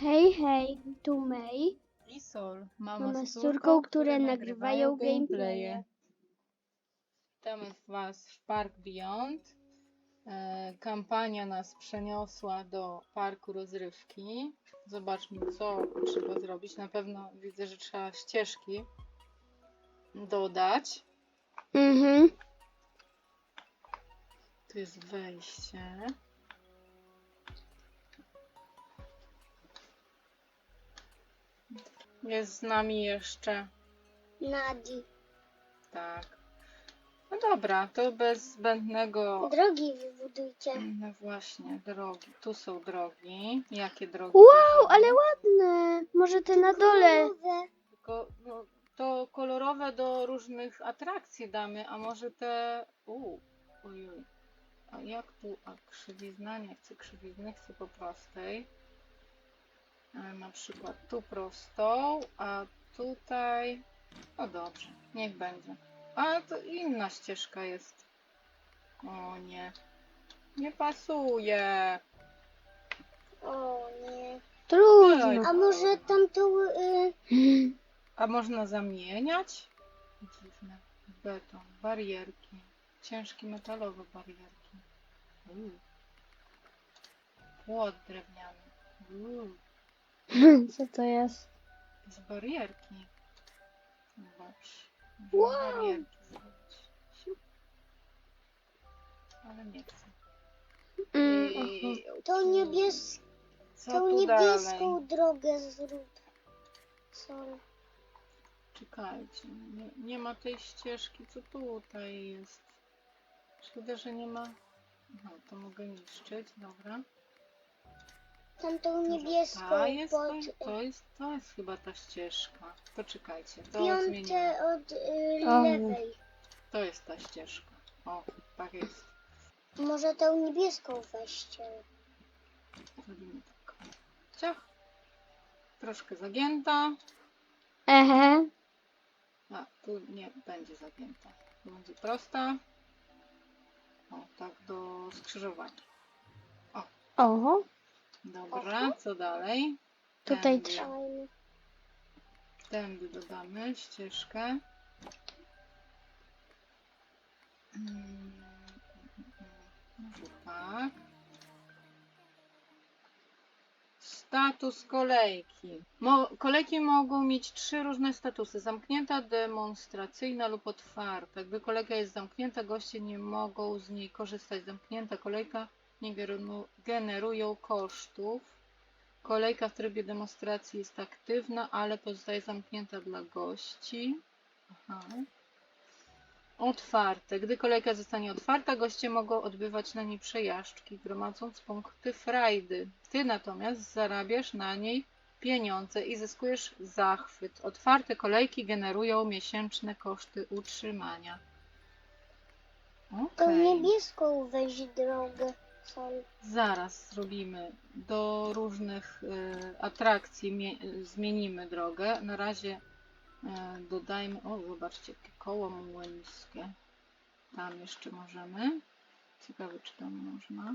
Hej, hej, tu May. I Sol, mama, Mama z córką, które nagrywają gameplaye. Witamy Was w Park Beyond. E, kampania nas przeniosła do parku rozrywki. Zobaczmy, co trzeba zrobić. Na pewno widzę, że trzeba ścieżki dodać. Mhm. Tu jest wejście. Jest z nami jeszcze Nadi. Tak. No dobra, to bez zbędnego. Drogi wybudujcie. No właśnie, drogi. Tu są drogi. Jakie drogi? Wow, ale ładne. Może te na dole. Tylko, no, to kolorowe do różnych atrakcji damy, a może te. Uuu, ojoj. A jak tu? A krzywizna? Nie chcę krzywizny, chcę po prostej. E, Na przykład tu prostą, a tutaj. No dobrze, niech będzie. Ale to inna ścieżka jest. O nie. Nie pasuje. O nie. Trudno. A może tamtą... Y... A można zamieniać? Dziwne. Beton, barierki. Ciężkie metalowe barierki. Uuu. Płot drewniany. Uuu. Co to jest? Z barierki. Zobacz. Wow. Barierki zrobić. Siup. Ale nie chcę. Mm, I- To niebies... Co tą tu niebieską dalej? drogę zrób. Sorry. Czekajcie, nie, nie ma tej ścieżki, co tutaj jest. Szkoda, że nie ma. Aha, to mogę niszczyć, dobra. Tamtą niebieską ta jest, to, pod to, jest, to jest chyba ta ścieżka. Poczekajcie, to piąte od y, O. lewej. To jest ta ścieżka. O, tak jest. Może tą niebieską weźcie. Zrobimy tak. Ciach. Troszkę zagięta. Ehe. A, tu nie będzie zagięta. Tu będzie prosta. O, tak do skrzyżowania. Oho. Dobra, co dalej? Tutaj Tędy. trzeba. Fajny. Tędy dodamy ścieżkę. Mm, Może tak. Status kolejki. Mo kolejki mogą mieć trzy różne statusy. Zamknięta, demonstracyjna lub otwarta. Gdy kolejka jest zamknięta, goście nie mogą z niej korzystać. Zamknięta kolejka nie generują kosztów. Kolejka w trybie demonstracji jest aktywna, ale pozostaje zamknięta dla gości. Aha. Otwarte. Gdy kolejka zostanie otwarta, goście mogą odbywać na niej przejażdżki, gromadząc punkty frajdy. Ty natomiast zarabiasz na niej pieniądze i zyskujesz zachwyt. Otwarte kolejki generują miesięczne koszty utrzymania. Tą Okej. niebieską weź drogę. Zaraz zrobimy do różnych y, atrakcji mie- zmienimy drogę. Na razie y, dodajmy. O, zobaczcie, jakie koło młyńskie. Tam jeszcze możemy. Ciekawe, czy tam można.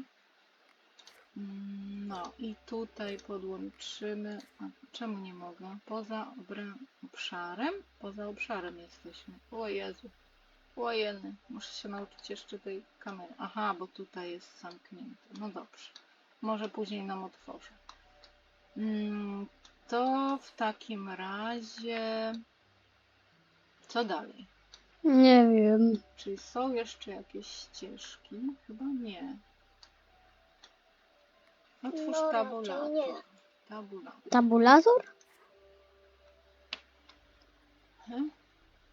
Mm, No i tutaj podłączymy. A, czemu nie mogę? Poza obrę- obszarem? Poza obszarem jesteśmy. O Jezu. Ojeny, muszę się nauczyć jeszcze tej kamery. Aha, bo tutaj jest zamknięte. No dobrze. Może później nam otworzę. Mm, to w takim razie. Co dalej? Nie wiem. Czy są jeszcze jakieś ścieżki? Chyba nie. Otwórz No, tabulator. nie. Tabulator. Tabulator?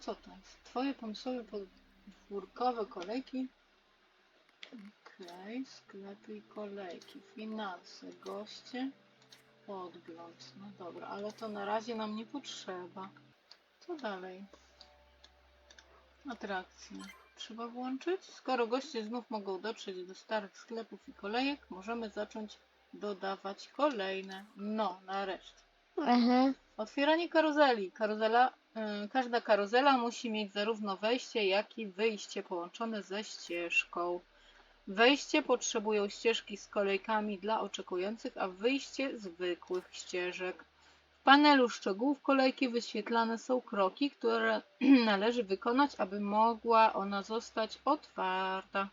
Co to jest? Twoje pomysłowe podwórkowe kolejki? Okej, sklepy i kolejki, finanse, goście, podgląd. No dobra, ale to na razie nam nie potrzeba. Co dalej? Atrakcje. Trzeba włączyć? Skoro goście znów mogą dotrzeć do starych sklepów i kolejek, możemy zacząć dodawać kolejne. No, nareszcie. Ehe. Otwieranie karuzeli. Karuzela, każda karuzela musi mieć zarówno wejście, jak i wyjście połączone ze ścieżką. Wejście potrzebują ścieżki z kolejkami dla oczekujących, a wyjście zwykłych ścieżek. W panelu szczegółów kolejki wyświetlane są kroki, które należy wykonać, aby mogła ona zostać otwarta.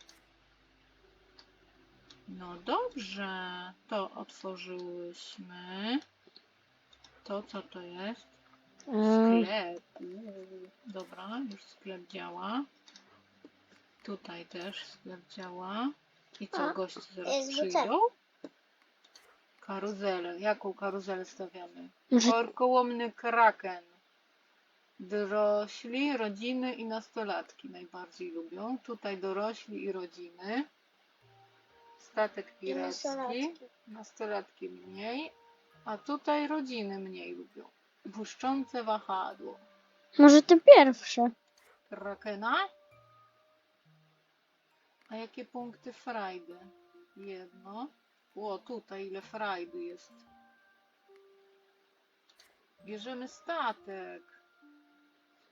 No dobrze, to otworzyłyśmy. To co to jest? E, Sklep. Uuu, Dobra, już sklep działa. Tutaj też sklep działa. I co, goście zaraz jest przyjdą? Karuzelę. Jaką karuzelę stawiamy? Może- Korkołomny kraken. Dorośli, rodziny i nastolatki najbardziej lubią. Tutaj dorośli i rodziny. Statek piracki. Nastolatki mniej. A tutaj rodziny mniej lubią. Błyszczące wahadło. może te pierwsze. Krakena? A jakie punkty frajdy? Jedno. O, tutaj ile frajdy jest. Bierzemy statek.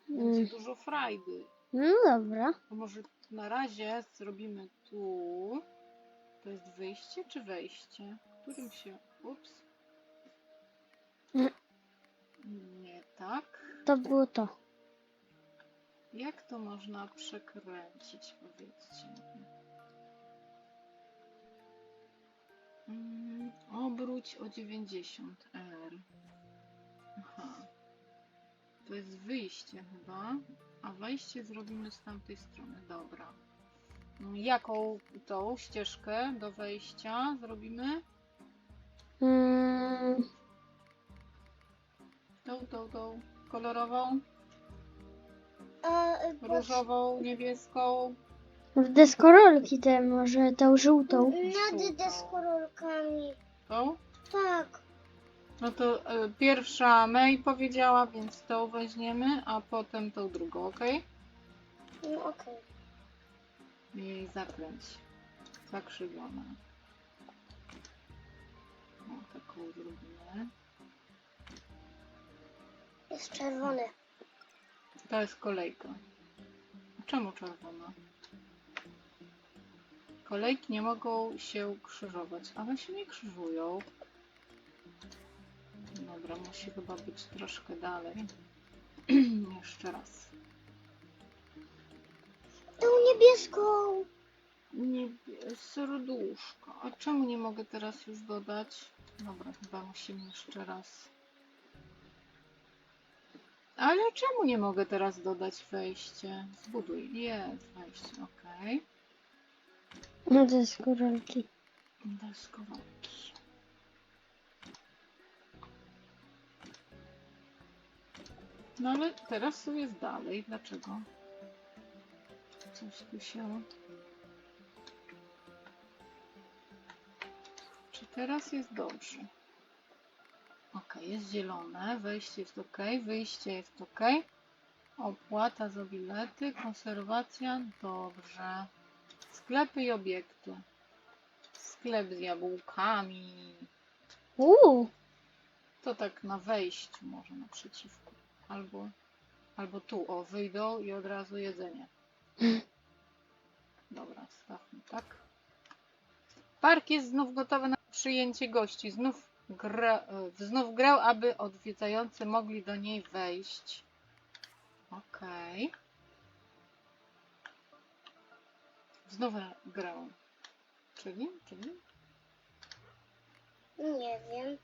Będzie Mm. dużo frajdy. No dobra. To może na razie zrobimy tu. To jest wyjście czy wejście? Którym się... Ups. Nie tak. To było to. Jak to można przekręcić, powiedzcie mi? Mm, obróć o 90 R. Aha. To jest wyjście chyba, a wejście zrobimy z tamtej strony. Dobra. Mm, Jaką tą ścieżkę do wejścia zrobimy? Mm, Tą, tą, tą kolorową, A, y, patrz, różową, niebieską. w deskorolki te może tą żółtą. nad deskorolkami. Tą? Tak. No to e, pierwsza May powiedziała, więc tą weźmiemy, a potem tą drugą, ok? No okej. I zakręć. Zakrzywiona. O, taką zrobimy. Jest czerwony. To jest kolejka. Czemu czerwona? Kolejki nie mogą się krzyżować, ale się nie krzyżują. Dobra, musi chyba być troszkę dalej. Jeszcze raz. Tą niebieską. Nie, serduszko. A czemu nie mogę teraz już dodać? Dobra, chyba musimy jeszcze raz. Ale czemu nie mogę teraz dodać wejście? Zbuduj. Jest wejście, ok. No deskorolki. Deskowanki. No ale teraz tu jest dalej. Dlaczego? Coś tu się... Czy teraz jest dobrze? Ok, jest zielone, wejście jest ok, wyjście jest ok. Opłata za bilety, konserwacja, dobrze. Sklepy i obiekty. Sklep z jabłkami. Uuu, To tak na wejściu może naprzeciwku. Albo, albo tu, o, wyjdą i od razu jedzenie. Dobra, stawmy tak. Park jest znów gotowy na przyjęcie gości. Znów, grę, znów grę, aby odwiedzający mogli do niej wejść. Okej. Znów grę. Czyli, czyli? Nie wiem.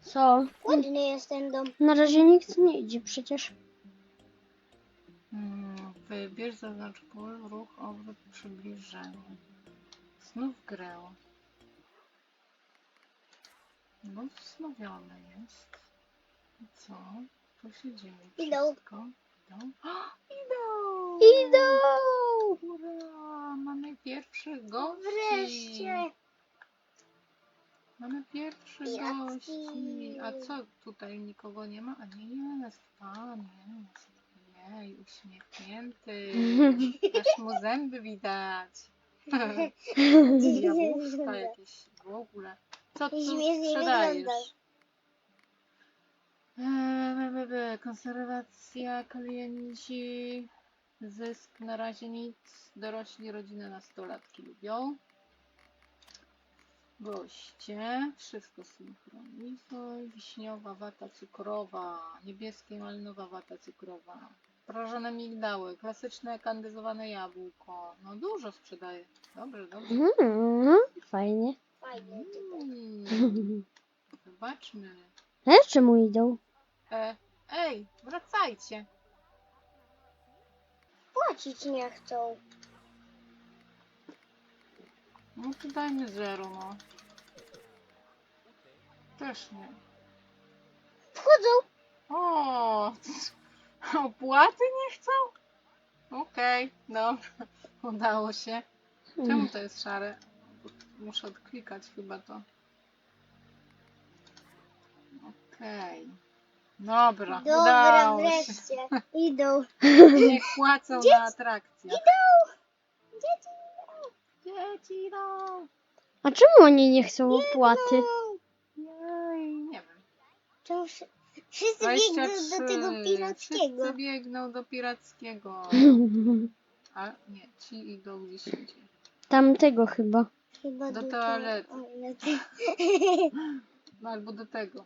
co? Ładny jest ten dom. Na razie nikt nie idzie przecież. Mm, Wybierz, zaznacz pól, ruch, obrót, przybliżenie. Znów grę. No, wznowione jest. I co? Co się dzieje? Idą. Wszystko? Idą? O, idą! Idą! Ura! Mamy pierwszych gości! Wreszcie. Mamy pierwszych Jaki? gości! A co, tutaj nikogo nie ma? A nie jest, pan jest. Jej, uśmiechnięty. Aż mu zęby widać. Jabłuszka jakieś w ogóle. Co tu Śmiesznie sprzedajesz? wyglądasz. Eee, be, be, be, konserwacja, klienci. Zysk na razie nic. Dorośli rodziny nastolatki lubią. Goście. Wszystko synchronizuj. Wiśniowa wata cukrowa. Niebieska i malinowa wata cukrowa. Prażone migdały. Klasyczne kandyzowane jabłko. No dużo sprzedaje. Dobrze, dobrze. Mm, fajnie. Fajnie tutaj. Mm, zobaczmy. Ale czemu idą? E, ej, wracajcie. Płacić nie chcą. No to dajmy zero, no. Też nie. Wchodzą. O, opłaty nie chcą? Okej, dobra, udało się. Czemu to jest szare? Muszę odklikać chyba to. Okej. Dobra, Dobra, udało się. wreszcie. Idą. Niech płacą na. Dzieci Dzieci idą. A czemu oni nie chcą opłaty? Jej, nie wiem. Czemu wszy- wszyscy biegną do tego 23. pirackiego? Wszyscy biegną do pirackiego. A nie, ci idą gdzieś indziej. Tamtego chyba. Chyba Do toalety. toalety. No albo do tego.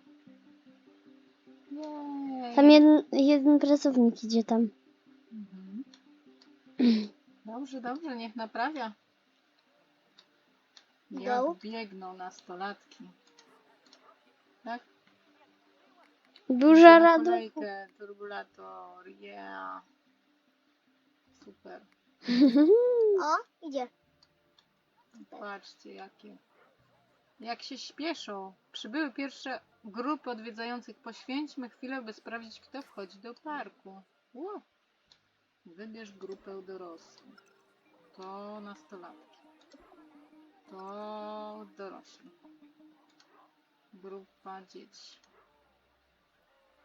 Jej. Tam jeden, jeden pracownik idzie tam. Mhm. Dobrze, dobrze, niech naprawia. Jak Go. biegną nastolatki. Tak? Duża na radość. kolejkę, turbulator, yeah. Super. O, idzie. Patrzcie jakie. Jak się śpieszą. Przybyły pierwsze grupy odwiedzających. Poświęćmy chwilę, by sprawdzić, kto wchodzi do parku. Ło. Wybierz grupę dorosłych. To nastolatki. To dorośli. Grupa dzieci.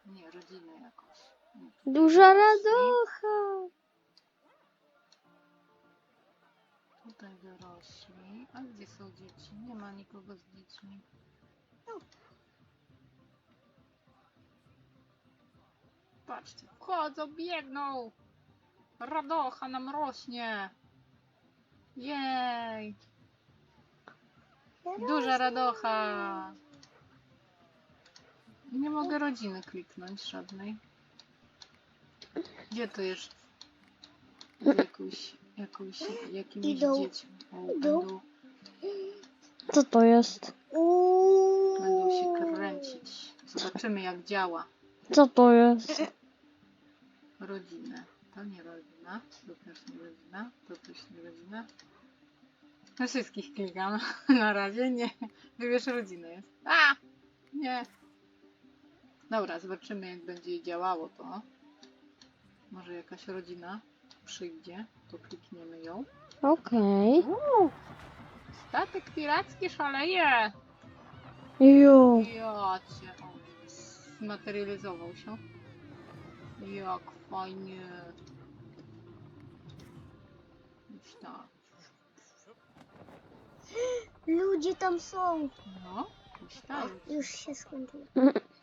Nie, rodziny jakoś. Duża radocha. Tutaj dorośli. A gdzie są dzieci? Nie ma nikogo z dziećmi. Patrzcie, wchodzą, biegną! Radocha nam rośnie! Jej! Duża radocha! Nie mogę rodziny kliknąć żadnej. Gdzie to jest? Z jakąś, jakąś, jakimiś Idą. dziećmi. O, Idą. będą, Co to jest? Będą się kręcić. Zobaczymy jak działa. Co to jest? Rodzinę. To nie rodzina. To też nie rodzina. To też nie rodzina. Na wszystkich klikam. Na razie nie. Wybierz rodzinę jest. A! Nie. Dobra, zobaczymy jak będzie działało to. Może jakaś rodzina przyjdzie. To klikniemy ją. Okej. Uuu, statek piracki szaleje! Jo. Ja cię, o, zmaterializował się. Jak fajnie. Już tak. Ludzie tam są. No, już tak. Już się skończyło.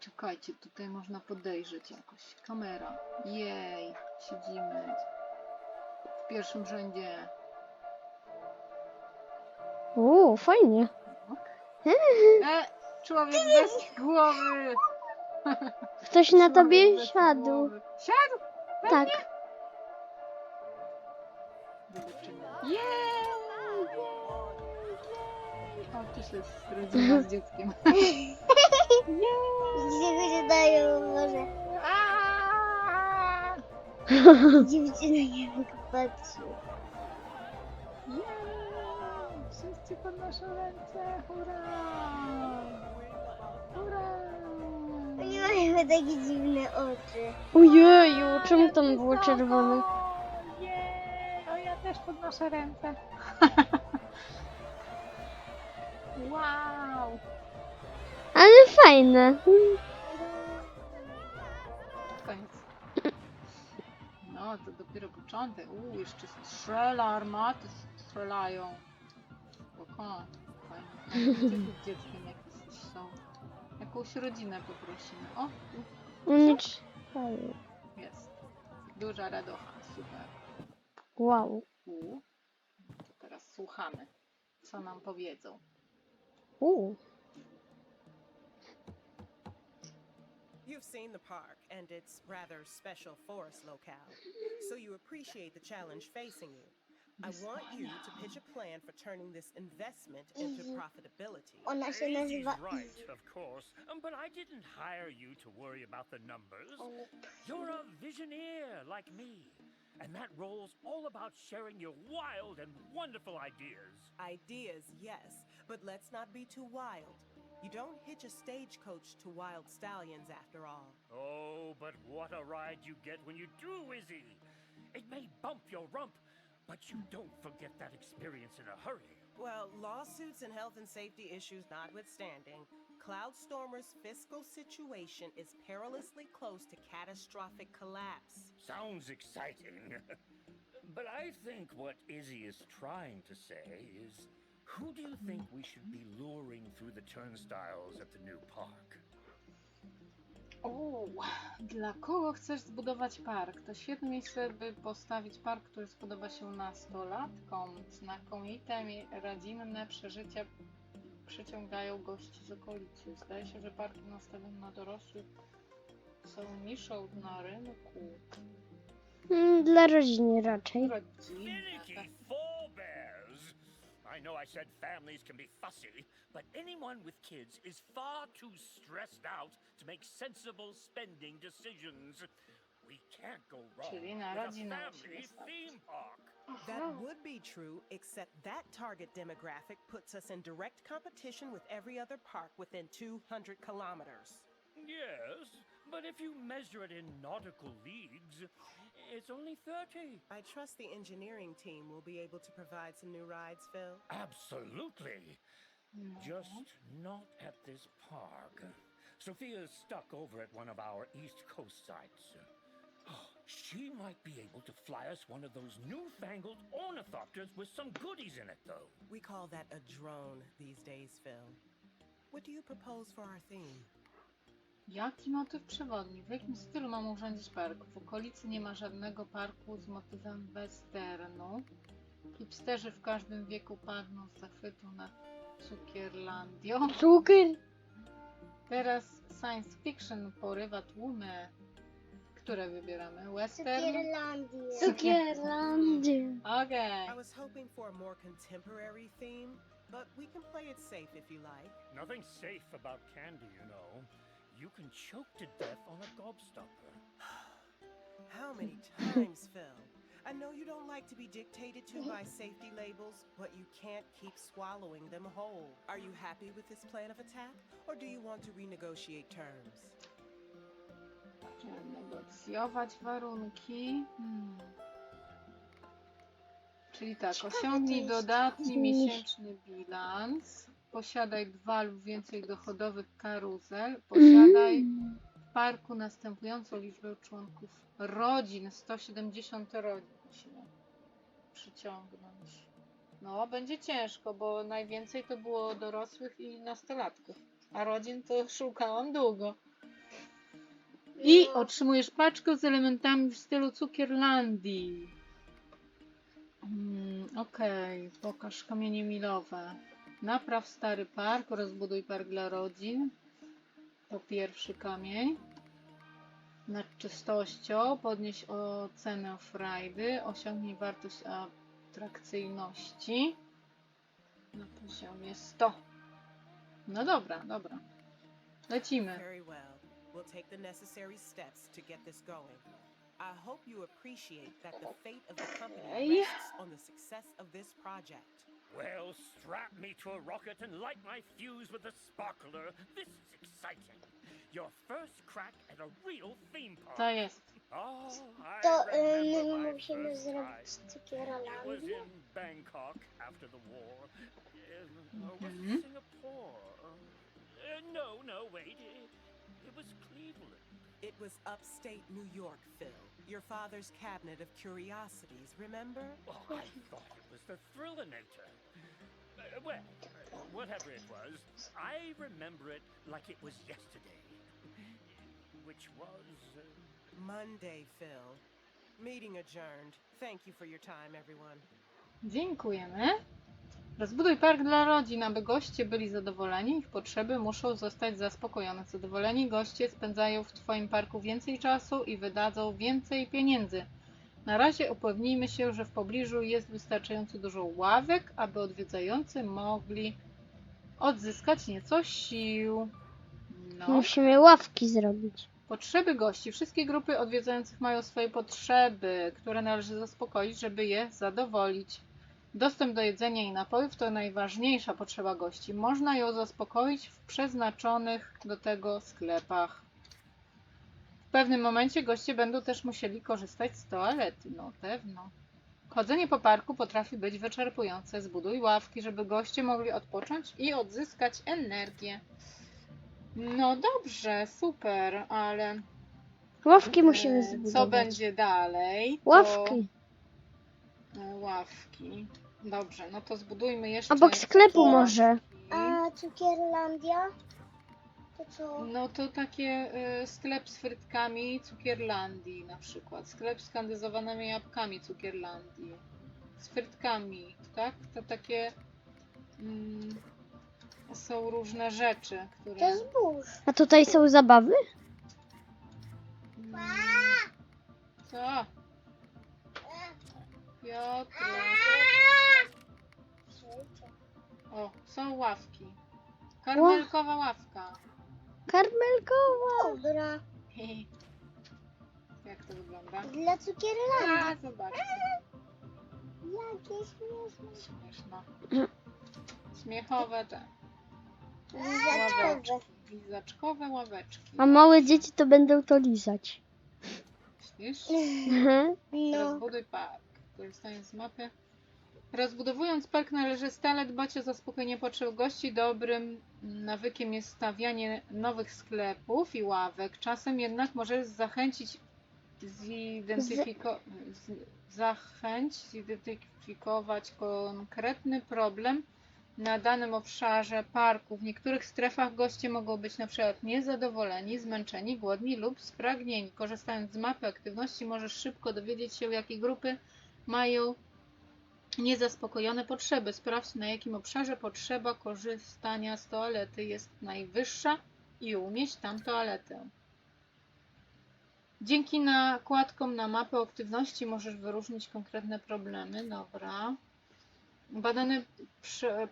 Czekajcie, tutaj można podejrzeć jakoś. Kamera. Jej, siedzimy. W pierwszym rzędzie. O, fajnie. E, człowiek bez głowy! Ktoś na Człowiek tobie bez siadł. głowy. Siadł! Tak. Zobaczymy. Jej! Jej! O, tu z dzieckiem. Czego się dają może. Dziewczyny nie mogą patrzeć. Wszyscy podnoszą ręce. Hurra! Hurra! Oni mają takie dziwne oczy. Ojeju, czemu tam było czerwone? Jej! O, ja też podnoszę ręce. wow! Fajne. Koniec. No, to dopiero początek. Uuu, jeszcze strzela, armaty strzelają. Spoko. Fajnie. Z dzieckiem jakieś są? Jakąś rodzinę poprosimy. O, Oni trz- jest. Duża radocha. Super. Wow. U. Teraz słuchamy, co nam powiedzą. U. You've seen the park and its rather special forest locale, so you appreciate the challenge facing you. I want you to pitch a plan for turning this investment into profitability. Ona się Easy's nazywa right, of course, um, but I didn't hire you to worry about the numbers. You're a visioneer like me, and that role's all about sharing your wild and wonderful ideas. Ideas, yes, but let's not be too wild. You don't hitch a stagecoach to wild stallions after all. Oh, but what a ride you get when you do, Izzy! It may bump your rump, but you don't forget that experience in a hurry. Well, lawsuits and health and safety issues notwithstanding, Cloudstormer's fiscal situation is perilously close to catastrophic collapse. Sounds exciting. but I think what Izzy is trying to say is who do you think we should be luring through the turnstiles at the new park? O, dla kogo chcesz zbudować park? To świetne miejsce, by postawić park, który spodoba się nastolatkom. Znakomite, mi- rodzinne przeżycia przyciągają gości z okolicy. Zdaje się, że parki nastawione na dorosłych są niszą na rynku. Mm, Dla rodziny raczej. Rodzinne. Finicky forebears! I know I said families can be fussy, but anyone with kids is far too stressed out to make sensible spending decisions. We can't go wrong Czyli with na a rodzinę musimy family stawiać. theme park. That would be true, except that target demographic puts us in direct competition with every other park within 200 kilometers. Yes, but if you measure it in nautical leagues, it's only 30. I trust the engineering team will be able to provide some new rides, Phil. Absolutely. No. Just not at this park. Sophia's stuck over at one of our East Coast sites. Oh, she might be able to fly us one of those newfangled ornithopters with some goodies in it, though. We call that a drone these days, Phil. What do you propose for our theme? Jaki motyw przewodni? W jakim stylu mam urządzić park? W okolicy nie ma żadnego parku z motywem westernu. Hipsterzy w każdym wieku padną z zachwytu nad Cukierlandią. Cukier. Teraz science fiction porywa tłumy. Które wybieramy? Western? Cukierlandia. Cukierlandia. Okej. I was hoping for a more contemporary theme, but we can play it safe if you like. Nothing safe about candy, you know. You can choke to death on a gobstopper. How many times, Phil? I know you don't like to be dictated to by safety labels, but you can't keep swallowing them whole. Are you happy with this plan of attack, or do you want to renegotiate terms? Będziemy negocjować warunki. Hmm. Czyli tak, osiągnij jest dodatni miesięczny bilans. Posiadaj dwa lub więcej dochodowych karuzel. Posiadaj w parku następującą liczbę członków rodzin. 170 rodzin musimy przyciągnąć. No, będzie ciężko, bo najwięcej to było dorosłych i nastolatków. A rodzin to szukałam długo. I otrzymujesz paczkę z elementami w stylu Cukierlandii. Mm, Okej, pokaż kamienie milowe. Napraw stary park, rozbuduj park dla rodzin. To pierwszy kamień. Nad czystością podnieś ocenę frajdy, osiągnij wartość atrakcyjności na poziomie 100. No dobra, dobra. Lecimy. Very well. We'll take the necessary steps to get this going. I hope you appreciate that the fate of the company rests on the success of this project. Well, strap me to a rocket and light my fuse with a sparkler. This is exciting. Your first crack at a real theme park. To jest. Oh, I To y, remember my my musimy first zrobić time. It was in Bangkok after the war. Uh, or was Mhm. it Singapore? Uh, no, no, wait. It, it was Cleveland. It was upstate New York, Phil. Your father's cabinet of curiosities, remember? Oh, I thought it was the Thrillinator. Uh, well, uh, whatever it was, I remember it like it was yesterday. Which was. Uh, Monday, Phil. Meeting adjourned. Thank you for your time, everyone. Dziękujemy. Rozbuduj park dla rodzin, aby goście byli zadowoleni. Ich potrzeby muszą zostać zaspokojone. Zadowoleni goście spędzają w Twoim parku więcej czasu i wydadzą więcej pieniędzy. Na razie upewnijmy się, że w pobliżu jest wystarczająco dużo ławek, aby odwiedzający mogli odzyskać nieco sił. No. Musimy ławki zrobić. Potrzeby gości. Wszystkie grupy odwiedzających mają swoje potrzeby, które należy zaspokoić, żeby je zadowolić. Dostęp do jedzenia i napojów to najważniejsza potrzeba gości. Można ją zaspokoić w przeznaczonych do tego sklepach. W pewnym momencie goście będą też musieli korzystać z toalety. No pewno. Chodzenie po parku potrafi być wyczerpujące. Zbuduj ławki, żeby goście mogli odpocząć i odzyskać energię. No dobrze, super, ale Ławki musimy zbudować. co będzie dalej? To, Ławki. e, Ławki. Dobrze, no to zbudujmy jeszcze. Obok sklepu może. A cukierlandia? To co? No to takie e, sklep z frytkami Cukierlandii na przykład. Sklep z kandyzowanymi jabłkami Cukierlandii. Z frytkami, tak? To takie mm, są różne rzeczy, które. To zbóż. A tutaj są zabawy? Mm, Co? Piotr. O, są ławki. Karmelkowa ławka. Karmelkowa. Dobra. Jak to wygląda? Dla cukierlandii. A, zobaczcie. Jakie śmieszne. Śmieszno. Śmiechowe te Lizaczkowe. ławeczki. Lizaczkowe ławeczki. A małe dzieci to będą to lizać. Myślisz? Mhm. No. Rozbuduj park. Korzystając z mapy. Rozbudowując park należy stale dbać o zaspokojenie potrzeb gości. Dobrym nawykiem jest stawianie nowych sklepów i ławek. Czasem jednak może zachęcić zidentyfiko- z, zachęć zidentyfikować konkretny problem na danym obszarze parku. W niektórych strefach goście mogą być na przykład niezadowoleni, zmęczeni, głodni lub spragnieni. Korzystając z mapy aktywności możesz szybko dowiedzieć się, jakie grupy mają niezaspokojone potrzeby. Sprawdź, na jakim obszarze potrzeba korzystania z toalety jest najwyższa i umieść tam toaletę. Dzięki nakładkom na mapę aktywności możesz wyróżnić konkretne problemy. Dobra. Badane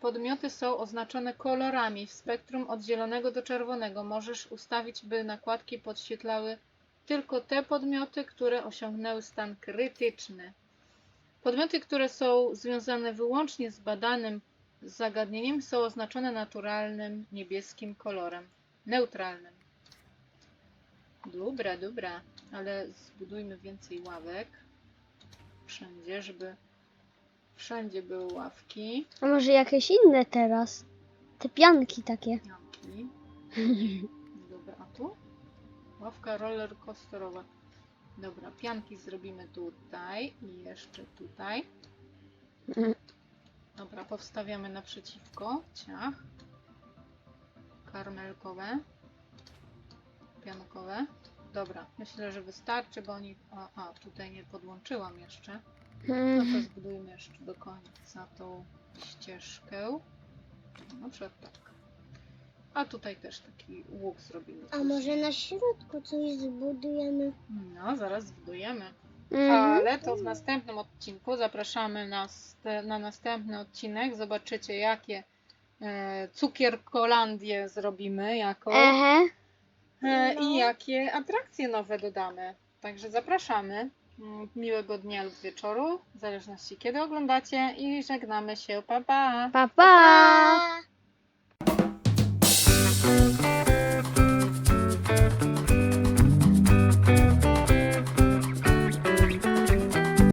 podmioty są oznaczone kolorami w spektrum od zielonego do czerwonego. Możesz ustawić, by nakładki podświetlały tylko te podmioty, które osiągnęły stan krytyczny. Podmioty, które są związane wyłącznie z badanym zagadnieniem, są oznaczone naturalnym niebieskim kolorem, neutralnym. Dobra, dobra, ale zbudujmy więcej ławek wszędzie, żeby wszędzie były ławki. A może jakieś inne teraz? Te pianki takie. Pianki. Dobra, a tu? Ławka roller coasterowa. Dobra, pianki zrobimy tutaj i jeszcze tutaj. Dobra, powstawiamy naprzeciwko. Ciach. Karmelkowe. Piankowe. Dobra, myślę, że wystarczy, bo oni... A, a tutaj nie podłączyłam jeszcze. No to zbudujmy jeszcze do końca tą ścieżkę. Na przykład tak. A tutaj też taki łuk zrobimy. A może na środku coś zbudujemy? No, zaraz zbudujemy. Mhm. Ale to w następnym odcinku zapraszamy nas na następny odcinek. Zobaczycie, jakie e, cukierkolandię zrobimy jako Ehe. e, No. i jakie atrakcje nowe dodamy. Także zapraszamy. Mm, Miłego dnia lub wieczoru, w zależności kiedy oglądacie i żegnamy się. Pa, pa! Pa, pa. Pa!